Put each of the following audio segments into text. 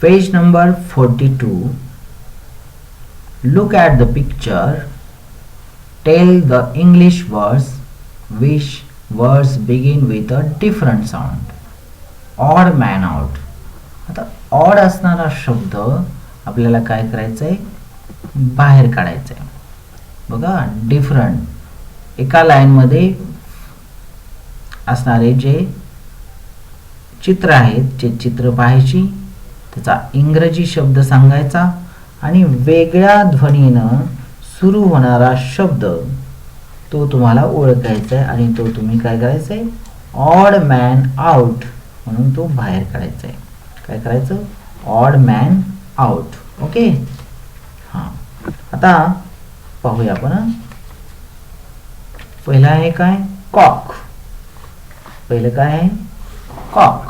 Page number 42. Look at the picture. Tell the English words which words begin with a different sound. Odd man out. आता odd असणारा शब्द आपल्याला काय करायचं आहे बाहेर काढायचं आहे बघा डिफरंट एका लाईनमध्ये असणारे जे चित्र आहेत जे चित्र पाहायची त्याचा इंग्रजी शब्द सांगायचा आणि वेगळ्या ध्वनीनं सुरू होणारा शब्द तो तुम्हाला ओळखायचा आहे आणि तो तुम्ही काय करायचं आहे ऑड मॅन आउट म्हणून तो बाहेर काढायचा आहे काय करायचं? Odd man out okay? हां. आता पाहूया आपण पहिला पहिलं आहे काय? कॉक पहिलं काय आहे? कॉक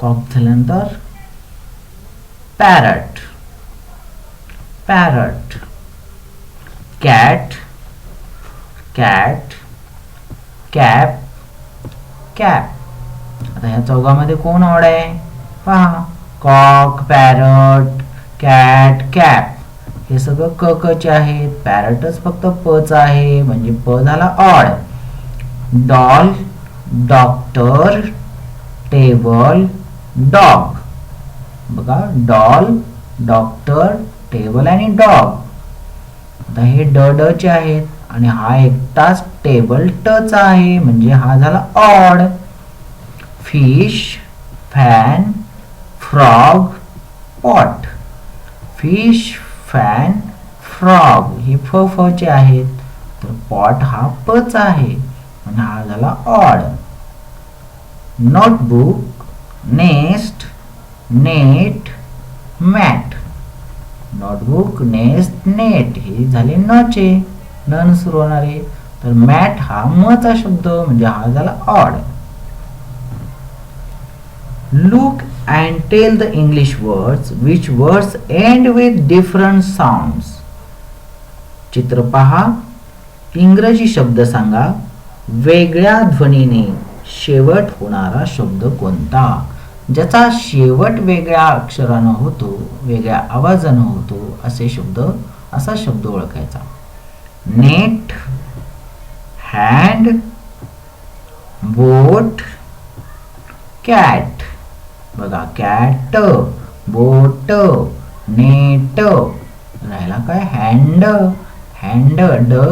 कॉक झाल्यानंतर parrot parrot cat cat cap cap. आता ह्या चौघामध्ये कोण ऑड आहे? पहा. Cock parrot cat cap. हे सगळं क कचे आहेत. पॅरटच फक्त पच आहे. म्हणजे प झाला odd doll doctor table dog. बघा डॉल डॉक्टर टेबल आणि डॉग. आता हे ड ड चे आहेत आणि हा एकटाच टेबल टच आहे. म्हणजे हा झाला odd. Fish fan frog pot. Fish fan frog हे फ फ चे आहेत. तर पॉट हा पच आहे. आणि हा झाला odd. Notebook nest net mat. Notebook nest net. हे झाले नचे. नन सुरू होणारे तर मॅट हा मचा शब्द म्हणजे हा झाला odd. Look and tell the English words which words end with different sounds चित्र पहा. इंग्रजी शब्द सांगा. वेगळ्या ध्वनीने शेवट होणारा शब्द कोणता? ज्याचा शेवट वेगळ्या अक्षरानं होतो वेगळ्या आवाजानं होतो असे शब्द असा शब्द ओळखायचा. Net hand boat cat. बघा कॅट बोट नेट राहिला काय? हँड हँड ड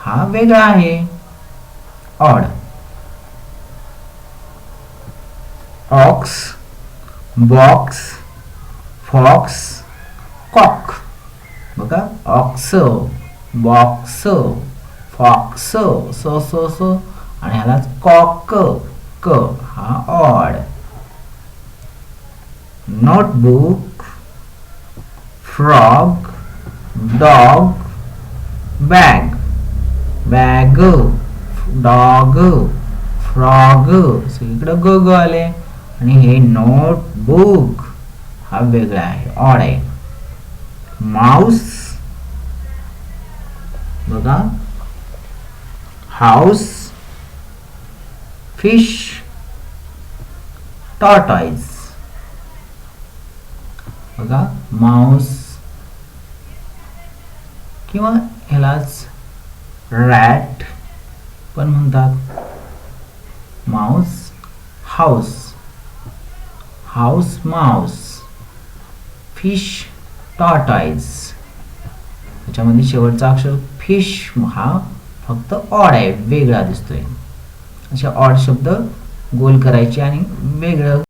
हा वेगळा आहे. Odd. Ox box fox cock बघा ऑक्स बॉक्स फॉक्स स स स आणि ह्याला कॉक क हा odd notebook frog dog bag bag dog frog सगळीकडं ग ग आले आणि हे नोटबुक हा वेगळा आहे. ऑड आहे माऊस बघा. हाऊस फिश टॉटॉईज बघा. माऊस किंवा ह्यालाच रॅट पण म्हणतात. Mouse house house mouse fish tortoise त्याच्यामध्ये शेवटचा अक्षर फिश हा फक्त ऑड आहे वेगळा दिसतोय. असे ऑड शब्द गोल करायचे आणि वेगळं